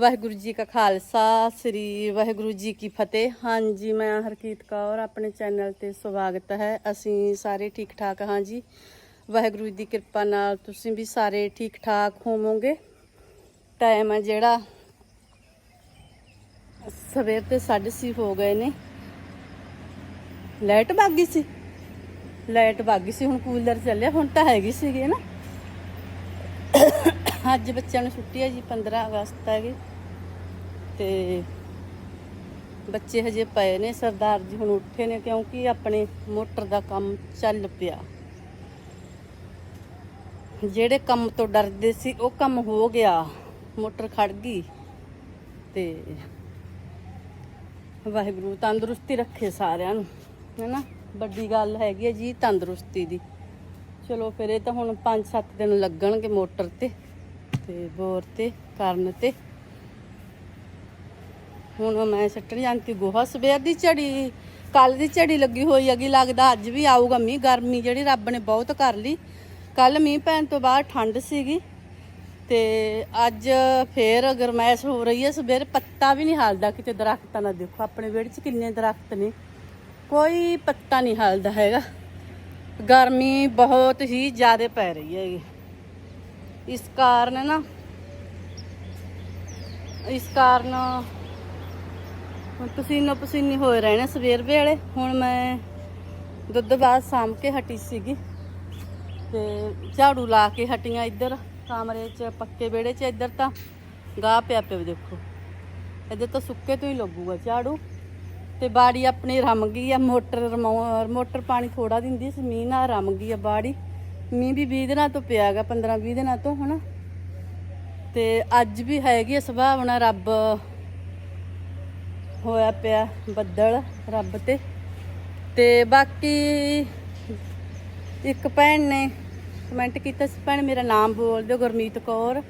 ਵਾਹਿਗੁਰੂ ਜੀ ਕਾ ਖਾਲਸਾ, ਸ੍ਰੀ ਵਾਹਿਗੁਰੂ ਜੀ ਕੀ ਫਤਿਹ। ਹਾਂਜੀ, ਮੈਂ ਹਰਕੀਤ ਕੌਰ, ਆਪਣੇ ਚੈਨਲ ਤੇ ਸਵਾਗਤ ਹੈ। ਅਸੀਂ ਸਾਰੇ ਠੀਕ ਠਾਕ ਹਾਂ ਜੀ। ਵਾਹਿਗੁਰੂ ਦੀ ਕਿਰਪਾ ਨਾਲ ਤੁਸੀਂ ਵੀ ਸਾਰੇ ਠੀਕ ਠਾਕ ਹੋਵੋਗੇ। ਟਾਈਮ ਹੈ ਜਿਹੜਾ ਸਵੇਰ ਤੇ 6:30 ਹੋ ਗਏ ਨੇ। ਲਾਈਟ ਭੱਗ ਸੀ। ਲਾਈਟ ਭੱਗ ਸੀ, ਹੁਣ ਕੂਲਰ ਚੱਲਿਆ। ਹੁਣ ਤਾਂ ਹੈਗੀ ਸੀਗੀ ਨਾ। ਅੱਜ ਬੱਚਿਆਂ ਨੂੰ ਛੁੱਟੀ ਹੈ ਜੀ 15 ਅਗਸਤ ਹੈਗੀ। ਤੇ ਬੱਚੇ ਹਜੇ ਪਏ ਨੇ, ਸਰਦਾਰ ਜੀ ਹੁਣ ਉੱਠੇ ਨੇ ਕਿਉਂਕਿ ਆਪਣੇ ਮੋਟਰ ਦਾ ਕੰਮ ਚੱਲ ਪਿਆ। ਜਿਹੜੇ ਕੰਮ ਤੋਂ ਡਰਦੇ ਸੀ, ਉਹ ਕੰਮ ਹੋ ਗਿਆ, ਮੋਟਰ ਖੜ ਗਈ ਤੇ ਵਾਹਿਗੁਰੂ ਤੰਦਰੁਸਤੀ ਰੱਖੇ ਸਾਰਿਆਂ ਨੂੰ, ਹੈਨਾ? ਵੱਡੀ ਗੱਲ ਹੈਗੀ ਹੈ ਜੀ ਤੰਦਰੁਸਤੀ ਦੀ। ਚਲੋ ਫਿਰ ਇਹ ਤਾਂ ਹੁਣ 5-7 ਦਿਨ ਲੱਗਣਗੇ ਮੋਟਰ ਤੇ ਤੇ ਬੋਰ ਤੇ, ਕਰਨ ਤੇ। ਹੁਣ ਮੈਂ ਸੱਟਣ ਜਾਂਦੀ ਗੋਹਾ ਸਵੇਰ ਦੀ ਝੜੀ ਕੱਲ ਦੀ ਝੜੀ ਲੱਗੀ ਹੋਈ ਹੈਗੀ, ਲੱਗਦਾ ਅੱਜ ਵੀ ਆਊਗਾ ਮੀਂਹ, ਗਰਮੀ ਜਿਹੜੀ ਰੱਬ ਨੇ ਬਹੁਤ ਕਰ ਲਈ। ਕੱਲ ਮੀਂਹ ਪੈਣ ਤੋਂ ਬਾਅਦ ਠੰਡ ਸੀਗੀ ਤੇ ਅੱਜ ਫੇਰ ਗਰਮੈਸ਼ ਹੋ ਰਹੀ ਹੈ, ਸਵੇਰ ਪੱਤਾ ਵੀ ਨਹੀਂ ਹਾਲਦਾ ਕਿਤੇ ਦਰਖਤਾਂ ਦਾ ਦੇਖੋ, ਆਪਣੇ ਵਿਹੜੇ 'ਚ ਕਿੰਨੇ ਦਰਖਤ ਨੇ। ਕੋਈ ਪੱਤਾ ਨਹੀਂ ਹਾਲਦਾ ਹੈਗਾ। ਗਰਮੀ ਬਹੁਤ ਹੀ ਜ਼ਿਆਦਾ ਪੈ ਰਹੀ ਹੈਗੀ। ਇਸ ਕਾਰਨ ਨਾ, ਇਸ ਕਾਰਨ ਹੁਣ ਪਸੀਨੋ ਪਸੀਨੀ ਹੋਏ ਰਹਿਣੇ ਸਵੇਰ ਵੇਲੇ। ਹੁਣ ਮੈਂ ਦੁੱਧ ਬਾਅਦ ਸਾਂਭ ਕੇ ਹਟੀ ਸੀਗੀ। ਤੇ ਝਾੜੂ ਲਾ ਕੇ ਹਟੀਆਂ ਇੱਧਰ। ਕਮਰੇ 'ਚ, ਪੱਕੇ ਵਿਹੜੇ 'ਚ ਇੱਧਰ ਤਾਂ ਗਾਹ ਪਿਆ ਪਿਆ ਦੇਖੋ। ਇੱਧਰ ਤਾਂ ਸੁੱਕੇ ਤੋਂ ਹੀ ਲੱਗੂਗਾ ਝਾੜੂ। ਤੇ ਬਾੜੀ ਆਪਣੀ ਰਮ ਗਈ ਆ। ਮੋਟਰ ਰਮਾਉ- ਮੋਟਰ ਪਾਣੀ ਥੋੜਾ ਦਿੰਦੀ ਸੀ, ਮੀਂਹ ਨਾਲ ਰਮ ਗਈ ਆ ਬਾੜੀ। ਮੀਂਹ ਵੀ 20 ਦਿਨਾਂ ਤੋਂ ਪਿਆਗਾ 15 20 ਦਿਨਾਂ ਤੋਂ, ਹਨਾ। ਤੇ ਅੱਜ ਵੀ ਹੈਗੀ ਆ ਸੁਭਾਵਨਾ ਰੱਬ ਹੋਇਆ ਪਿਆ ਬੱਦਲ ਰੱਬ ਤੇ। ਤੇ ਬਾਕੀ ਇੱਕ ਭੈਣ ਨੇ ਕਮੈਂਟ ਕੀਤਾ ਸੀ, ਭੈਣ, ਮੇਰਾ ਨਾਮ ਬੋਲ ਦਿਓ ਗੁਰਮੀਤ ਕੌਰ।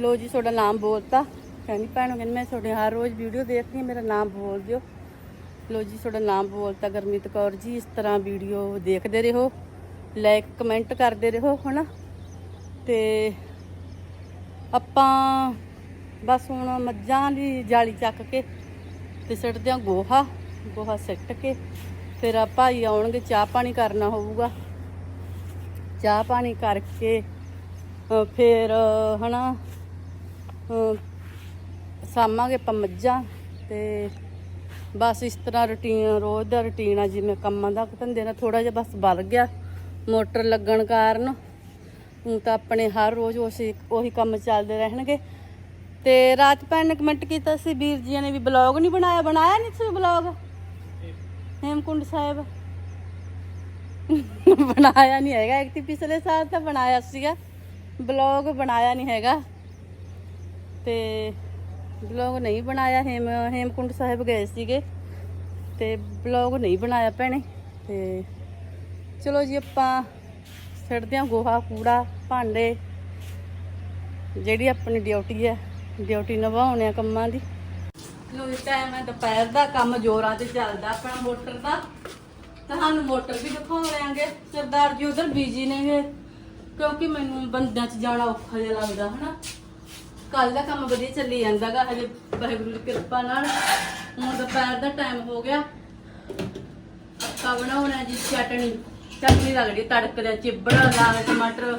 ਲੋ ਜੀ, ਤੁਹਾਡਾ ਨਾਮ ਬੋਲਤਾ। ਕਹਿੰਦੀ, ਭੈਣ ਕਹਿੰਦੀ, ਮੈਂ ਤੁਹਾਡੇ ਹਰ ਰੋਜ਼ ਵੀਡੀਓ ਦੇਖਦੀ ਹਾਂ, ਮੇਰਾ ਨਾਮ ਬੋਲ ਦਿਓ। ਲੋ ਜੀ, ਤੁਹਾਡਾ ਨਾਮ ਬੋਲਤਾ ਗੁਰਮੀਤ ਕੌਰ ਜੀ, ਇਸ ਤਰ੍ਹਾਂ ਵੀਡੀਓ ਦੇਖਦੇ ਰਹੋ ਲਾਈਕ ਕਮੈਂਟ ਕਰਦੇ ਰਹੋ, ਹਨਾ? ਤੇ ਆਪਾਂ ਬਸ ਹੁਣ ਮੱਝਾਂ ਦੀ ਜਾਲੀ ਚੱਕ ਕੇ ਤੇ ਸਿੱਟਦੇ ਆ ਗੋਹਾ ਗੋਹਾ ਸਿੱਟ ਕੇ ਫਿਰ ਆ ਭਾਈ ਆਉਣਗੇ ਚਾਹ ਪਾਣੀ ਕਰਨਾ ਹੋਊਗਾ। ਚਾਹ ਪਾਣੀ ਕਰਕੇ ਫਿਰ ਅ, ਹਨਾ ਸਾਮਾਂਗੇ ਆਪਾਂ ਮੱਝਾਂ ਤੇ ਬਸ ਇਸ ਤਰ੍ਹਾਂ ਰੁਟੀਨ ਰੋਜ਼ ਦਾ ਰੁਟੀਨ ਆ ਜਿਵੇਂ ਕੰਮਾਂ ਦਾ ਧੰਦੇ ਨਾਲ ਥੋੜਾ ਜਿਹਾ ਬਸ ਵੱਧ ਗਿਆ। ਮੋਟਰ ਲੱਗਣ ਕਾਰਨ ਹੁਣ ਤਾਂ ਆਪਣੇ ਹਰ ਰੋਜ਼ ਉਸੇ ਉਹੀ ਕੰਮ ਚੱਲਦੇ ਰਹਿਣਗੇ। ਤੇ ਰਾਤ ਭੈਣ ਨੇ ਕਮੈਂਟ ਕੀਤਾ ਸੀ, ਵੀਰ ਜੀ ਨੇ ਵੀ ਬਲੌਗ ਨਹੀਂ ਬਣਾਇਆ ਬਣਾਇਆ ਨਹੀਂ ਤੁਸੀਂ ਬਲੌਗ ਹੇਮਕੁੰਡ ਸਾਹਿਬ। ਬਣਾਇਆ ਨਹੀਂ ਹੈਗਾ, ਇੱਕ ਤੇ ਪਿਛਲੇ ਸਾਲ ਤਾਂ ਬਣਾਇਆ ਸੀਗਾ ਬਲੌਗ ਬਣਾਇਆ ਨਹੀਂ ਹੈਗਾ। ਤੇ ਬਲੌਗ ਨਹੀਂ ਬਣਾਇਆ, ਹੇਮ, ਹੇਮਕੁੰਡ ਸਾਹਿਬ ਗਏ ਸੀਗੇ। ਤੇ ਬਲੌਗ ਨਹੀਂ ਬਣਾਇਆ ਭੈਣੇ, ਤੇ ਚਲੋ ਜੀ ਆਪਾਂ ਛੱਡਦੇ ਹਾਂ ਗੋਹਾ, ਕੂੜਾ, ਭਾਂਡੇ, ਜਿਹੜੀ ਆਪਣੀ ਡਿਊਟੀ ਹੈ। ਡਿਊਟੀ ਨਿਭਾਉਣੇ ਆ ਕੰਮਾਂ ਦੀ। ਲੋ ਇਸ ਟਾਈਮ ਹੈ ਦੁਪਹਿਰ ਦਾ, ਕੰਮ ਜ਼ੋਰਾਂ ਤੇ ਚੱਲਦਾ ਆਪਣਾ ਮੋਟਰ ਦਾ। ਤੁਹਾਨੂੰ ਮੋਟਰ ਵੀ ਦਿਖਾਉਣਾਂਗੇ ਸਰਦਾਰ ਜੀ ਉਧਰ ਬੀਜੀ ਨੇਗੇ, ਕਿਉਂਕਿ ਮੈਨੂੰ ਬੰਦਿਆਂ 'ਚ ਜਾਣਾ ਔਖਾ ਜਿਹਾ ਲੱਗਦਾ, ਹਨਾ? ਕੱਲ ਦਾ ਕੰਮ ਵਧੀਆ ਚੱਲੀ ਜਾਂਦਾਗਾ, ਹਜੇ ਵਾਹਿਗੁਰੂ ਦੀ ਕਿਰਪਾ ਨਾਲ। ਹੁਣ ਦੁਪਹਿਰ ਦਾ ਟਾਈਮ ਹੋ ਗਿਆ। ਆਪਾਂ ਬਣਾਉਣਾ ਜੀ ਚਟਣੀ ਚਟਣੀ ਲੱਗਦੀ, ਤੜਕ ਤੜਕਦੇ ਚਿੱਬੜਾ ਲਾਲ ਟਮਾਟਰ,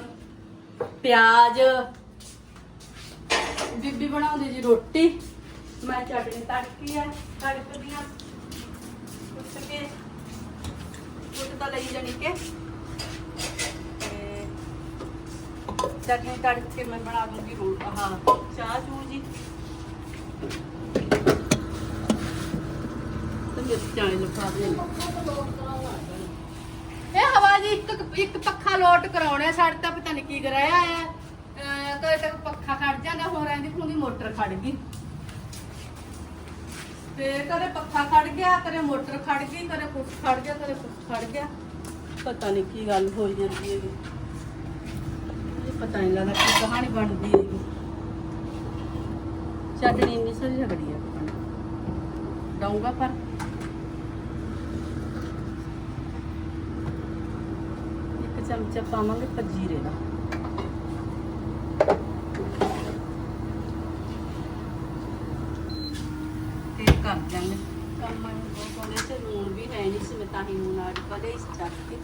ਪਿਆਜ਼। ਬੀਬੀ ਬਣਾਉਂਦੀ ਜੀ ਰੋਟੀ। ਮੈਂ ਚਟਣੀ ਤੜਕੀ ਆ ਤੜਕਦੀਆਂ ਕੁੱਟ ਕੇ ਕੁੱਟ ਤਾਂ ਲਈ ਜਾਣੀ ਕਿ। ਚਟਨੀ ਤੜਕ ਕੇ ਮੈਂ ਬਣਾ ਦੂੰਗੀ ਰੋ ਆਹ, ਚਾਹ ਚੂ ਜੀ। ਇਹ ਹਵਾ ਜੀ ਇੱਕ ਇੱਕ ਪੱਖਾ ਲੋਟ ਕਰਾਉਣਾ, ਸਾਡੇ ਤਾਂ ਪਤਾ ਨਹੀਂ ਕੀ ਕਰਾਇਆ ਆ। ਕਦੇ ਤੱਕ ਪੱਖਾ ਖੜ ਜਾਂਦਾ, ਹੋਰ ਰਹਿੰਦੀ ਖੁੰਦੀ ਮੋਟਰ ਖੜ ਗਈ। ਤੇ ਕਦੇ ਪੱਖਾ ਖੜ ਗਿਆ, ਕਦੇ ਮੋਟਰ ਖੜ ਗਈ, ਕਦੇ ਕੁਛ ਖੜ ਗਿਆ, ਕਦੇ ਕੁਛ ਖੜ ਗਿਆ। ਪਤਾ ਨਹੀਂ ਕੀ ਗੱਲ ਹੋਈ ਜਾਂਦੀ ਹੈਗੀ। ਇਹ ਪਤਾ ਨਹੀਂ ਲੱਗਦਾ ਕੀ ਕਹਾਣੀ ਬਣਦੀ ਹੈਗੀ। ਚਟਣੀ ਇੰਨੀ ਸਹੀ ਲੱਗਦੀ ਹੈ ਡਾਉਂਗਾ ਪਰ। ਇੱਕ ਚਮਚਾ ਪਾਵਾਂਗੇ ਪੰਜੀਰੇ ਦਾ। ਕਰ ਦਿਆਂਗੇ ਕੰਮ ਨੂੰ ਬਹੁਤ ਆਉਂਦੇ ਤੇ ਲੂਣ ਵੀ ਹੈ ਨਹੀਂ ਸੀ ਮੈਂ ਤਾਂ ਹੀ ਲੂਣ ਆੜ ਪਾ ਲਈ ਚੱਕ ਕੇ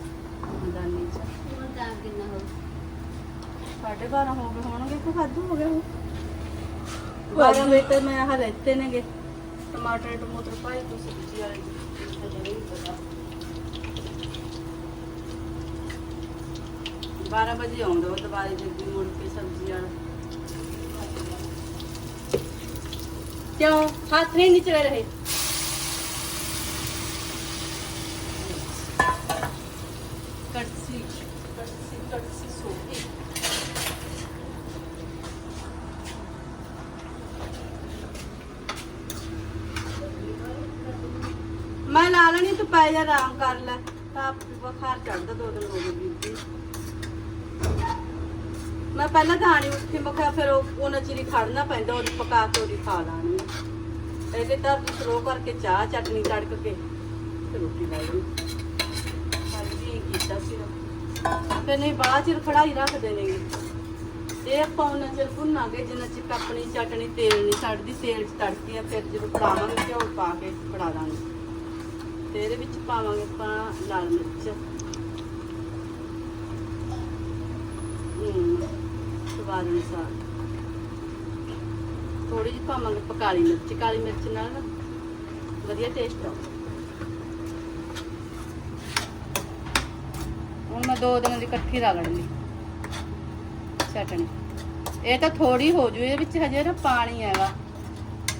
ਦਾਨੀ ਚ। ਹੁਣ ਤਾਂ ਕਿੰਨਾ ਹੋ ਸਾਢੇ 12 ਹੋ ਗਏ ਹੋਣਗੇ ਕਿ ਖਾਧੂ ਹੋ ਗਏ ਹੁਣ 12 ਵਜੇ ਤੇ ਮੈਂ ਆਹ ਲੈਤੇ ਨੇਗੇ ਟਮਾਟਰ ਟਮੂਟਰ ਪਾਈ ਤੋਂ ਸਬਜ਼ੀ ਵਾਲੀ ਹਜੇ ਨਹੀਂ ਪਤਾ। 12 ਵਜੇ ਆਉਂਦਾ ਉਹ ਦੁਬਾਰੇ ਜਲਦੀ ਮੁੜ ਕੇ ਸਬਜ਼ੀ ਵਾਲਾ। ਰਹੇ। ਕੜਛੀ ਕੜਛੀ ਕੜਛੀ ਸੋਹੀ ਮੈਂ ਲਾ ਲੈਣੀ ਤੂੰ ਪੈ ਜਾ ਆਰਾਮ ਕਰ ਲੈ। ਤਾਂ ਬੁਖਾਰ ਚੜਦਾ ਦੋ ਦਿਨ ਹੋ ਗਏ ਬੀਬੀ ਮੈਂ ਪਹਿਲਾਂ ਆਣੀ ਉੱਠੀ ਮੈਂ ਕਿਹਾ ਫਿਰ ਉਹ ਉਹਨਾਂ ਚਿਰੀ ਖੜਨਾ ਪੈਂਦਾ ਉਹ ਪਕਾ ਕੇ ਉਹਦੀ ਖਾ ਲਾਣੀ ਇਹਦੇ ਤਾਂ ਸਲੋ ਕਰਕੇ ਚਾਹ, ਚਟਨੀ ਤੜਕ ਕੇ ਤੇ ਰੋਟੀ ਲਾ ਲਈ। ਕੱਲ ਕੀਤਾ ਸੀ। ਫਿਰ ਨਹੀਂ, ਬਾਅਦ ਚਿਰ ਖੜਾਈ ਰੱਖਦੇ ਨੇਗੇ। ਇਹ ਆਪਾਂ ਉਹਨਾਂ ਚਿਰ ਭੁੰਨਾਂਗੇ, ਜਿੰਨਾ ਚਿਰ ਆਪਣੀ ਚਟਨੀ ਤੇਲ ਨਹੀਂ ਛੱਡਦੀ ਤੇਲ 'ਚ ਤੜਕੀ ਆ, ਫਿਰ ਜਦੋਂ ਪਾਵਾਂਗੇ ਘਿਓ ਪਾ ਕੇ ਬਣਾ ਦਾਂਗੇ। ਤੇ ਇਹਦੇ ਵਿੱਚ ਪਾਵਾਂਗੇ ਆਪਾਂ ਲਾਲ ਮਿਰਚ। ਹੂੰ, ਸਵਾਦ ਅਨੁਸਾਰ। ਥੋੜੀ ਜਿਹੀ ਪਾਵਾਂਗੇ ਆਪਾਂ ਕਾਲੀ ਮਿਰਚ ਕਾਲੀ ਮਿਰਚ ਨਾਲ ਨਾ। ਵਧੀਆ ਟੇਸਟ ਆਉਂਦਾ ਹੁਣ ਮੈਂ ਦੋ ਦਿਨਾਂ ਦੀ ਇਕੱਠੀ ਰਗੜ ਲਈ ਚਟਣੀ ਇਹ ਤਾਂ ਥੋੜੀ ਹੋ ਜੂ ਇਹ ਵਿੱਚ ਹਜੇ ਨਾ ਪਾਣੀ ਹੈਗਾ।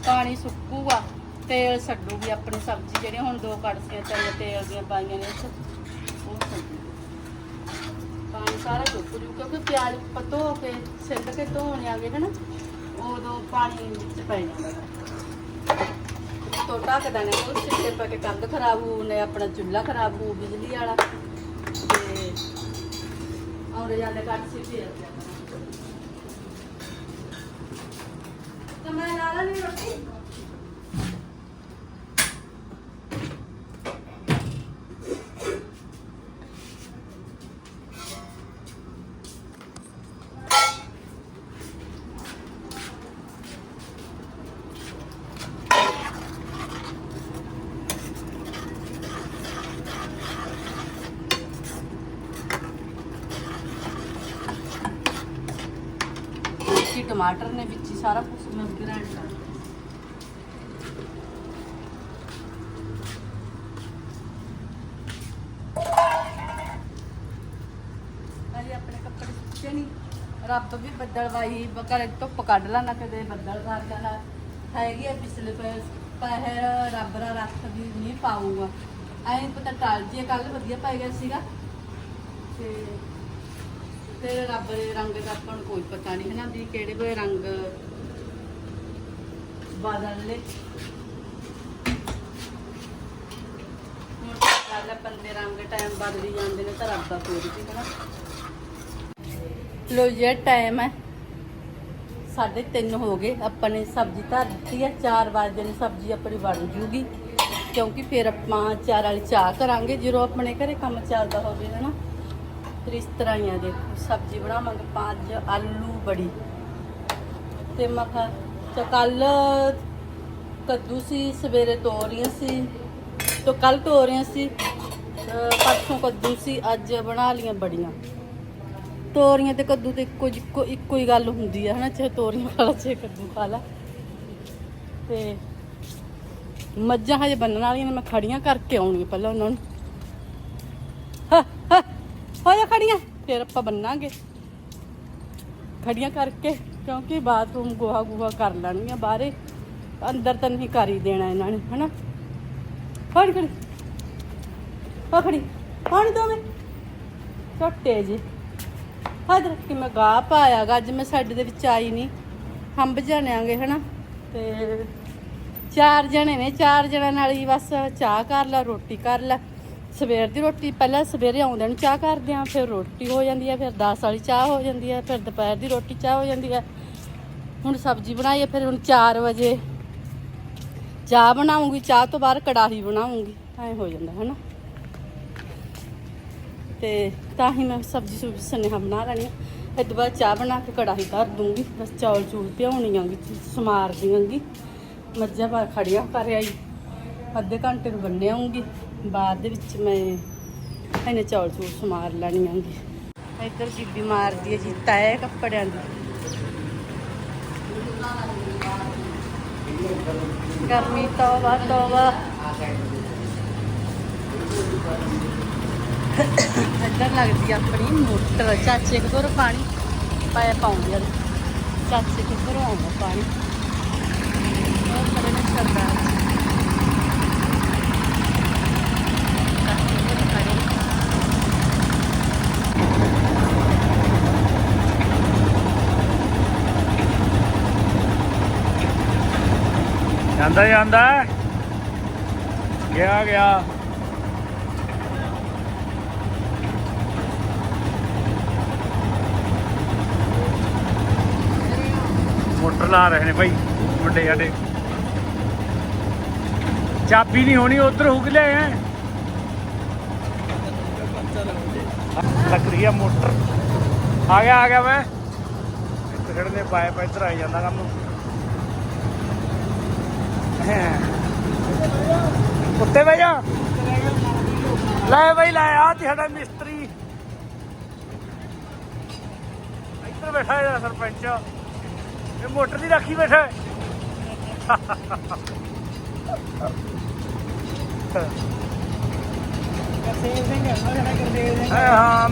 ਪਾਣੀ ਸੁੱਕੂਗਾ, ਤੇਲ ਛੱਡੂਗੀ ਆਪਣੀ ਸਬਜ਼ੀ ਜਿਹੜੀਆਂ ਹੁਣ ਦੋ ਕੜਸੀਆਂ ਚੱਲ ਤੇਲ ਦੀਆਂ ਪਾਈਆਂ ਨੇ ਉਹ ਪਾਣੀ ਸਾਰਾ ਸੁੱਕ ਜੂ, ਕਿਉਂਕਿ ਪਿਆਜ਼ ਪਤੋ ਕੇ, ਛਿੱਲ ਕੇ ਧੋਣ ਆਗੇ ਹਨਾ। ਉਦੋਂ ਪਾਣੀ ਵਿੱਚ ਪੈ ਜਾਂਦਾ ਗਾ। ਤੋਂ ਢੱਕ ਦੇਣੇ ਉਹ ਸਿੱਟੇ ਪਾ ਕੇ ਕੰਧ ਖਰਾਬ ਹੋਊ ਨੇ, ਆਪਣਾ ਚੁੱਲ੍ਹਾ ਖਰਾਬ ਹੋ, ਬਿਜਲੀ ਵਾਲਾ। ਤੇ ਔਰ ਜਾਂਦੇ ਕੱਟ ਸੀ, ਫੇਰ ਤਾਂ ਮੈਂ ਲਾ ਲੈਣੀ ਰੋਟੀ। ਟਮਾਟਰ ਨੇ ਵਿੱਚ ਹੀ ਸਾਰਾ ਕੁਝ ਮੈਂ ਗ੍ਰਾਈਂਡ ਕਰ ਲਿਆ। ਆਪਣੇ ਕੱਪੜੇ ਸੁੱਕੇ ਨਹੀਂ ਰੱਬ ਵੀ ਬੱਦਲਵਾਈ ਬਕਰ ਧੁੱਪ ਕੱਢ ਲਾ ਨਾ ਕਦੇ ਬੱਦਲ ਕਰ ਜਾਣਾ। ਹੈਗੀ ਆ ਪਿਛਲੇ ਪਹਿਰ ਰੱਬ ਦਾ ਰੱਖ ਵੀ ਨਹੀਂ ਪਾਊਗਾ। ਐਂ ਪਤਾ ਟਲ ਜੇ ਕੱਲ ਵਧੀਆ ਪੈ ਗਿਆ ਸੀਗਾ। ਤੇ ਤੇ ਰੱਬ ਦੇ ਰੰਗ ਦਾ ਆਪਾਂ ਨੂੰ ਕੋਈ ਪਤਾ ਨਹੀਂ ਹਨਾ ਵੀ ਕਿਹੜੇ ਵੇ ਰੰਗ ਬਦਲ ਲੈ ਗੱਲ ਬੰਦੇ ਰੰਗ ਟਾਈਮ ਬਦਲੀ ਜਾਂਦੇ ਨੇ ਤਾਂ ਰੱਬ ਦਾ ਕੋਈ ਵੀ ਹੈ ਨਾ ਲੋ ਇਹ ਟਾਈਮ ਹੈ। ਸਾਢੇ ਤਿੰਨ ਹੋ ਗਏ। ਆਪਾਂ ਨੇ ਸਬਜ਼ੀ ਧਰ ਦਿੱਤੀ ਹੈ। 4 ਵਜੇ ਦੀ ਸਬਜ਼ੀ ਆਪਣੀ ਬਣ ਜੂਗੀ। ਕਿਉਂਕਿ ਫਿਰ ਆਪਾਂ ਚਾਰ ਵਾਲੀ ਚਾਹ ਕਰਾਂਗੇ। ਜਦੋਂ ਆਪਣੇ ਘਰੇ ਕੰਮ ਚੱਲਦਾ ਹੋਵੇ ਨਾ ਫਿਰ ਇਸ ਤਰ੍ਹਾਂ ਹੀ ਆ ਦੇਖੋ, ਸਬਜ਼ੀ ਬਣਾਵਾਂਗੇ ਪੰਜ ਆਲੂ, ਬੜੀ। ਤੇ ਮਖਾ ਤੇ ਕੱਲ ਕੱਦੂ ਸੀ, ਸਵੇਰੇ ਤੋਰੀਆਂ ਸੀ, ਤੋਂ ਕੱਲ ਤੋਰੀਆਂ ਸੀ ਪਰਸੋਂ ਕੱਦੂ ਸੀ, ਅੱਜ ਬਣਾ ਲੀਆਂ ਬੜੀਆਂ। ਤੋਰੀਆਂ ਤੇ ਕੱਦੂ ਤੇ ਇੱਕੋ ਇੱਕੋ ਇੱਕੋ ਹੀ ਗੱਲ ਹੁੰਦੀ ਆ, ਹਨਾ, ਚਾਹੇ ਤੋਰੀਆਂ ਖਾ ਲਾ, ਚਾਹੇ ਕੱਦੂ ਖਾ ਲਾ। ਤੇ ਮੱਝਾਂ ਹਜੇ ਬੰਨਣ ਵਾਲੀਆਂ ਨੇ, ਮੈਂ ਖੜੀਆਂ ਕਰਕੇ ਆਉਣੀ ਪਹਿਲਾਂ ਉਹਨਾਂ ਨੂੰ। ਹਾ ਹਾ। ਹੋ ਜਾ ਖੜੀਆਂ, ਫਿਰ ਆਪਾਂ ਬੰਨਾਂਗੇ। ਖੜੀਆਂ ਕਰਕੇ, ਕਿਉਂਕਿ ਬਾਥਰੂਮ ਗੋਹਾ ਗੋਹਾ ਕਰ ਲੈਣਗੀਆਂ ਬਾਹਰੇ। ਅੰਦਰ ਤਾਂ ਨਹੀਂ ਕਰ ਹੀ ਦੇਣਾ ਇਹਨਾਂ ਨੇ, ਹਨਾ? ਫੜ ਖੜੀ। ਹੋ ਖੜੀ। ਹੁਣ ਦੋਵੇਂ। ਛੋਟੇ ਜੀ। ਹਾਦਰ ਕਿ ਮੈਂ ਗਾ ਪਾਇਆਗਾ, ਅੱਜ ਮੈਂ ਸਾਡੇ ਦੇ ਵਿੱਚ ਆਈ ਨਹੀਂ। ਹੰਬ ਜਾਣਾਂਗੇ ਹਨਾ? ਤੇ ਚਾਰ ਜਣੇ ਨੇ, ਚਾਰ ਜਣਿਆਂ ਨਾਲ ਹੀ ਬਸ ਚਾਹ ਕਰ ਲੈ, ਰੋਟੀ ਕਰ ਲੈ। ਸਵੇਰ ਦੀ ਰੋਟੀ ਪਹਿਲਾਂ ਸਵੇਰੇ ਆਉਂਦੇ ਨੂੰ ਚਾਹ ਕਰਦੇ ਆ, ਫਿਰ ਰੋਟੀ ਹੋ ਜਾਂਦੀ ਹੈ ਫਿਰ 10 ਵਾਲੀ ਚਾਹ ਹੋ ਜਾਂਦੀ ਹੈ ਫਿਰ ਦੁਪਹਿਰ ਦੀ ਰੋਟੀ ਚਾਹ ਹੋ ਜਾਂਦੀ ਹੈ ਹੁਣ ਸਬਜ਼ੀ ਬਣਾਈ ਹੈ ਫਿਰ ਹੁਣ 4 ਵਜੇ ਚਾਹ ਬਣਾਉਂਗੀ, ਚਾਹ ਤੋਂ ਬਾਅਦ ਕੜਾਹੀ ਬਣਾਉਂਗੀ, ਐਂ ਹੋ ਜਾਂਦਾ ਹੈ ਨਾ ਤੇ ਤਾਂ ਹੀ ਮੈਂ ਸਬਜ਼ੀ ਸੁਬਜ਼ੀ ਸਨੇਹਾ ਬਣਾ ਲੈਣੀ ਆ। ਇਹ ਤੋਂ ਬਾਅਦ ਚਾਹ ਬਣਾ ਕੇ ਕੜਾਹੀ ਧਰ ਦੂੰਗੀ, ਬਸ ਚੌਲ ਚੂਲ ਭਿਉਣੀ ਆਂਗੀ, ਸਮਾਰ ਦਿਆਂਗੀ ਮੱਝਾਂ ਪਾ ਖੜੀਆਂ ਕਰ ਆਈ, ਅੱਧੇ ਘੰਟੇ ਨੂੰ ਬੰਨੇ ਆਉਂਗੀ। ਬਾਅਦ ਦੇ ਵਿੱਚ ਮੈਂ ਇਹਨੇ ਚੌਲ ਚੂਲ ਸਮਾਰ ਲੈਣੀ ਆਂਗੀ ਇੱਧਰ ਬੀਬੀ ਮਾਰਦੀ ਹੈ ਜੀ, ਤਾਏ ਕੱਪੜਿਆਂ ਦੀ। ਗਰਮੀ ਤੋਬਾ ਤੋਬਾ। ਇੱਧਰ ਲੱਗਦੀ ਆਪਣੀ ਮੋਟਰ, ਚਾਚੇ ਕੋਲ ਪਾਣੀ ਪਾਇਆ ਪਾਉਂਦੀ ਆ। ਚਾਚੇ ਕੋਲ ਆਉਂਦਾ ਪਾਣੀ। ਉਹ ਖੜੇ ਨੇ ਸਰਦਾਰ ਜੀ। ਚਾਚੇ ਕੋਲ ਖੜੇ ਨੇ। ਜਾਂਦਾ ਜਾਂਦਾ ਗਿਆ ਗਿਆ। ਮੋਟਰ ਲਾ ਰਹੇ ਨੇ ਭਾਈ ਮੁੰਡੇ ਸਾਡੇ। ਚਾਬੀ ਨਹੀਂ ਹੋਣੀ, ਉਧਰ ਹੁਕ ਲਿਆ ਹੈ ਲੱਗ ਰਹੀ ਆ ਮੋਟਰ। ਆ ਗਿਆ ਆ ਗਿਆ ਮੈਂ। ਇੱਥੇ ਖੜੇ ਨੇ ਪਾਇਪ ਇੱਧਰ ਆ ਜਾਂਦਾ ਕੰਮ ਉੱਤੇ ਬਹਿ ਜਾ। ਲੈ ਬਈ ਲੈ ਆ ਤੇ ਸਾਡਾ ਮਿਸਤਰੀ। ਇੱਧਰ ਬੈਠਾ ਹੈ ਸਰਪੰਚ। ਇਹ ਮੋਟਰ ਦੀ ਰਾਖੀ ਬੈਠਾ ਹੈ।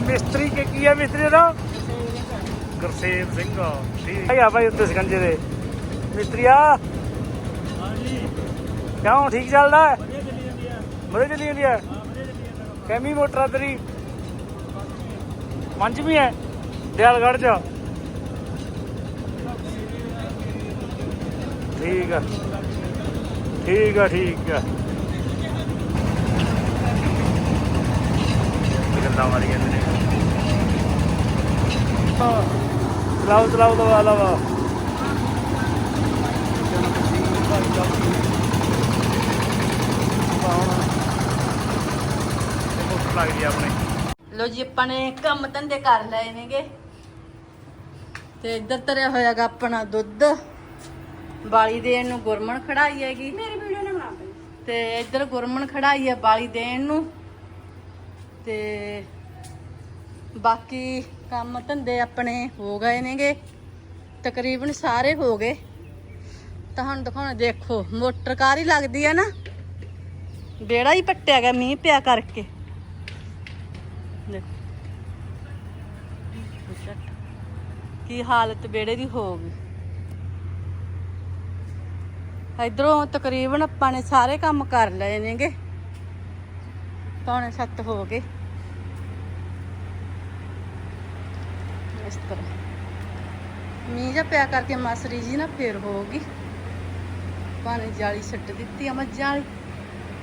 ਮਿਸਤਰੀ ਕੇ ਕੀ ਹੈ ਮਿਸਤਰੀ ਦਾ ਗੁਰਸੇਵ ਸਿੰਘ ਠੀਕ। ਹੈ ਭਾਈ ਉੱਤੇ ਸਕੰਜੇ ਦੇ। ਮਿਸਤਰੀ ਆ। ਕਿਉਂ? ਠੀਕ ਚੱਲਦਾ ਹੈ? ਵਧੀਆ ਚੱਲੀ ਜਾਂਦੀ ਹੈ। ਕੈਮੀ ਮੋਟਰ ਆ ਤੇਰੀ। ਪੰਜਵੀਂ ਹੈ, ਦਿਆਲਗੜ੍ਹ ਚ। ਠੀਕ ਆ ਠੀਕ ਆ ਠੀਕ ਆ ਗੱਲਾਂ ਮਾਰੀ ਜਾਂਦੇ ਨੇ ਚਲਾਓ ਚਲਾਓ, ਦਵਾ ਲਵਾ ਮੋਟਰ ਲੱਗ ਗਈ ਆਪਣੇ ਲੋ ਜੀ ਆਪਾਂ ਨੇ ਕੰਮ ਧੰਦੇ ਕਰ ਲਏ ਨੇਗੇ। ਤੇ ਇੱਧਰ ਤਰਿਆ ਹੋਇਆਗਾ ਆਪਣਾ ਦੁੱਧ। ਬਾਲੀ ਦੇਣ ਨੂੰ ਗੁਰਮਣ ਖੜਾਈ ਹੈਗੀ। ਮੇਰੀ ਵੀਡੀਓ ਨਾ ਬਣਾ ਤੇ ਇੱਧਰ ਗੁਰਮਣ ਖੜਾਈ ਹੈ ਬਾਲੀ ਦੇਣ ਨੂੰ। ਤੇ ਬਾਕੀ ਕੰਮ ਧੰਦੇ ਆਪਣੇ ਹੋ ਗਏ ਨੇਗੇ। ਤਕਰੀਬਨ ਸਾਰੇ ਹੋ ਗਏ। ਤੁਹਾਨੂੰ ਦਿਖਾਉਣਾ ਦੇਖੋ ਮੋਟਰ ਕਾਰ ਹੀ ਲੱਗਦੀ ਹੈ ਨਾ। ਬੇੜਾ ਹੀ ਪੱਟਿਆ ਗਿਆ, ਮੀਂਹ ਪਿਆ ਕਰਕੇ। ਕੀ ਹਾਲਤ ਬੇੜੇ ਦੀ ਹੋ ਗਈ। ਇਧਰੋਂ ਤਕਰੀਬਨ ਆਪਾਂ ਨੇ ਸਾਰੇ ਕੰਮ ਕਰ ਲਏ ਨੇਗੇ। ਪੌਣੇ ਸੱਤ ਹੋ ਗਏ। ਇਸ ਤਰ੍ਹਾਂ। ਮੀਂਹ ਜਿਹਾ ਪਿਆ ਕਰਕੇ ਮਸਰੀ ਜੀ ਨਾ ਫੇਰ ਹੋ ਗਈ। ਪਾਣੀ ਜਾਲੀ ਛੱਡ ਦਿੱਤੀ ਆ, ਮੱਝਾਂ ਵਾਲੀ।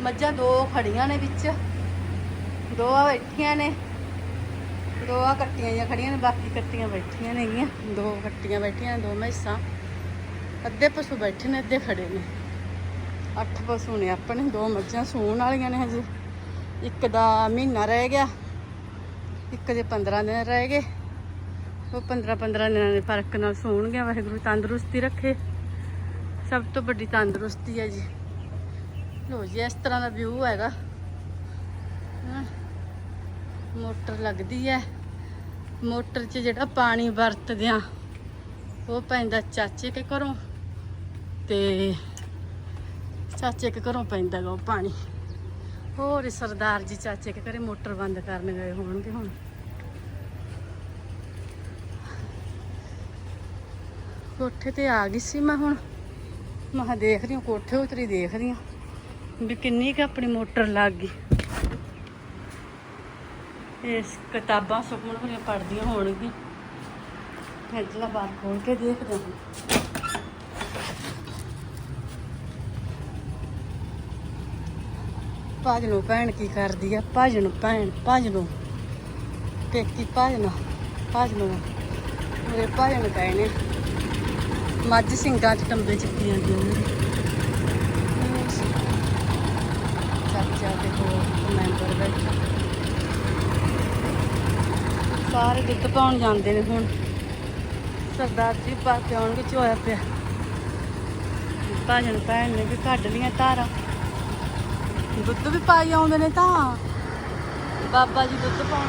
ਮੱਝਾਂ ਦੋ ਖੜੀਆਂ ਨੇ ਵਿੱਚ। ਦੋ ਆ ਬੈਠੀਆਂ ਨੇ। ਦੋ ਆ ਕੱਟੀਆਂ ਜਾਂ ਖੜੀਆਂ ਨੇ, ਬਾਕੀ ਕੱਟੀਆਂ ਬੈਠੀਆਂ ਨੇਗੀਆਂ ਦੋ ਕੱਟੀਆਂ ਬੈਠੀਆਂ ਨੇ, ਦੋ ਮੈਸਾਂ। ਅੱਧੇ ਪਸ਼ੂ ਬੈਠੇ ਨੇ, ਅੱਧੇ ਖੜੇ ਨੇ। ਅੱਠ ਪਸ਼ੂ ਨੇ ਆਪਣੇ, ਦੋ ਮੱਝਾਂ ਸੂਣ ਵਾਲੀਆਂ ਨੇ ਹਜੇ। ਇੱਕ ਦਾ ਮਹੀਨਾ ਰਹਿ ਗਿਆ, ਇੱਕ ਦੇ 15 ਦਿਨ ਰਹਿ ਗਏ। ਉਹ 15 15 ਦਿਨਾਂ ਦੇ ਫ਼ਰਕ ਨਾਲ ਸੂਣਗੇ ਵਾਹਿਗੁਰੂ ਤੰਦਰੁਸਤੀ ਰੱਖੇ। ਸਭ ਤੋਂ ਵੱਡੀ ਤੰਦਰੁਸਤੀ ਹੈ ਜੀ। ਲੋ ਜੀ, ਇਸ ਤਰ੍ਹਾਂ ਦਾ ਵਿਊ ਹੈਗਾ। ਮੋਟਰ ਲੱਗਦੀ ਹੈ। ਮੋਟਰ 'ਚ ਜਿਹੜਾ ਪਾਣੀ ਵਰਤਦੇ ਆ ਉਹ ਪੈਂਦਾ ਚਾਚੇ ਕੇ ਘਰੋਂ ਤੇ ਚਾਚੇ ਕੇ ਘਰੋਂ ਪੈਂਦਾ ਗਾ ਉਹ ਪਾਣੀ। ਹੋਰ ਸਰਦਾਰ ਜੀ ਚਾਚੇ ਕੇ ਘਰੇ ਮੋਟਰ ਬੰਦ ਕਰਨ ਗਏ ਹੋਣਗੇ ਹੁਣ। ਕੋਠੇ ਤੇ ਆ ਗਈ ਸੀ ਮੈਂ ਹੁਣ। ਮੈਂ ਕਿਹਾ ਦੇਖ ਰਹੀ ਹਾਂ, ਕੋਠੇ ਉਤਰੀ ਦੇਖ ਰਹੀ ਹਾਂ। ਵੀ ਕਿੰਨੀ ਕੁ ਆਪਣੀ ਮੋਟਰ ਲੱਗ ਗਈ। ਇਸ ਕਿਤਾਬਾਂ ਸੁਖਮਨ ਹੋਣੀਆਂ ਪੜ੍ਹਦੀਆਂ ਹੋਣਗੀਆਂ। ਇੱਧਰਲਾ ਬਾਹਰ ਖੋਲ ਕੇ ਦੇਖਦੇ ਹਾਂ। ਭਾਜ ਨੂੰ ਭੈਣ ਕੀ ਕਰਦੀ ਆ? ਭਾਜ ਨੂੰ ਭੈਣ ਭਾਜ ਨੂੰ ਪੇਕੀ ਭਾਜ ਨੂੰ ਭਾਜ ਨੂੰ ਮੇਰੇ ਭਾਜ ਨੂੰ। ਕਹੇ ਮੱਝ ਸਿੰਘਾਂ ਚ ਟੰਬੇ ਚੱਕੀ ਜਾਂਦੀਆਂ ਨੇ। ਚਾਚਾ ਤੇ ਹੋਰ ਮੈਂਬਰ ਬੈਠਾ। ਸਾਰੇ ਦੁੱਧ ਪਾਉਣ ਜਾਂਦੇ ਨੇ ਹੁਣ। ਸਰਦਾਰ ਜੀ ਪਾ ਕੇ ਆਉਣਗੇ, ਚੋਇਆ ਪਿਆ। ਭਾਜਨ ਭੈਣ ਨੇ ਵੀ ਕੱਢ ਲੀਆਂ ਧਾਰਾਂ। ਦੁੱਧ ਵੀ ਪਾਈ ਆਉਂਦੇ ਨੇ ਤਾਂ। ਬਾਬਾ ਜੀ ਦੁੱਧ ਪਾਉਣ।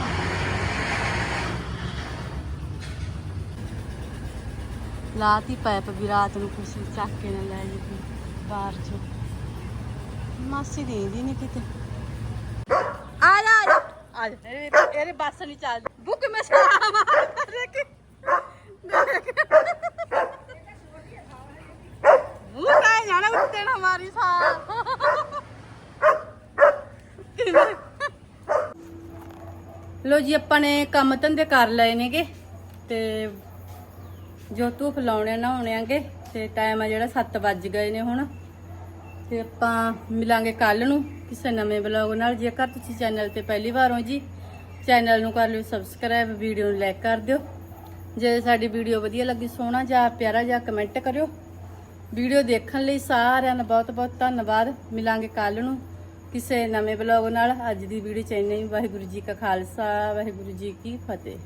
ਲਾਤੀ ਪਾਇਪ ਵੀ ਰਾਤ ਨੂੰ ਕੁਛ ਚੱਕ ਕੇ ਨਾ ਲੈ ਜੀ ਬਾਹਰ ਚੋਂ ਮਾਸੀ ਦੇਦੀ ਨਹੀਂ ਕਿਤੇ। ਆ ਜਾ ਆ ਜਾ। ਆ ਜਾ ਬੱਸ ਨਹੀਂ ਚੱਲਦੀ। ਬੁੱਕ ਮੈਂ ਸਾਵਾ ਦੇਖ। ਬੁੱਕ ਆ ਜਾਣਾ ਉੱਤੇ ਨਾ ਮਾਰੀ ਸਾ ਲੋ ਜੀ ਆਪਾਂ ਨੇ ਕੰਮ ਧੰਦੇ ਕਰ ਲਏ ਨੇਗੇ ਤੇ ਜੋ ਧੂਫ ਲਾਉਣੇ ਨਹਾਉਣੇ ਆਂਗੇ ਤੇ ਟਾਈਮ ਆ ਜਿਹੜਾ 7 ਵੱਜ ਗਏ ਨੇ ਹੁਣ। ਤੇ ਆਪਾਂ ਮਿਲਾਂਗੇ ਕੱਲ ਨੂੰ ਕਿਸੇ ਨਵੇਂ ਬਲੌਗ ਨਾਲ। ਜੇਕਰ ਤੁਸੀਂ ਚੈਨਲ ਤੇ ਪਹਿਲੀ ਵਾਰ ਹੋ ਜੀ ਚੈਨਲ ਨੂੰ ਕਰ ਲਿਓ ਸਬਸਕ੍ਰਾਈਬ ਵੀਡੀਓ ਨੂੰ ਲਾਈਕ ਕਰ ਦਿਓ। ਜੇ ਸਾਡੀ ਵੀਡੀਓ ਵਧੀਆ ਲੱਗੀ, ਸੋਹਣਾ ਜਾਂ ਪਿਆਰਾ ਜਾਂ ਕਮੈਂਟ ਕਰਿਓ। ਵੀਡੀਓ ਦੇਖਣ ਲਈ ਸਾਰਿਆਂ ਦਾ ਬਹੁਤ ਬਹੁਤ ਧੰਨਵਾਦ। ਮਿਲਾਂਗੇ ਕੱਲ ਨੂੰ ਕਿਸੇ ਨਵੇਂ ਬਲੌਗ ਨਾਲ। ਅੱਜ ਦੀ ਵੀਡੀਓ ਚ ਇੰਨਾ ਹੀ। ਵਾਹਿਗੁਰੂ ਜੀ ਕਾ ਖਾਲਸਾ, ਵਾਹਿਗੁਰੂ ਜੀ ਕੀ ਫਤਿਹ।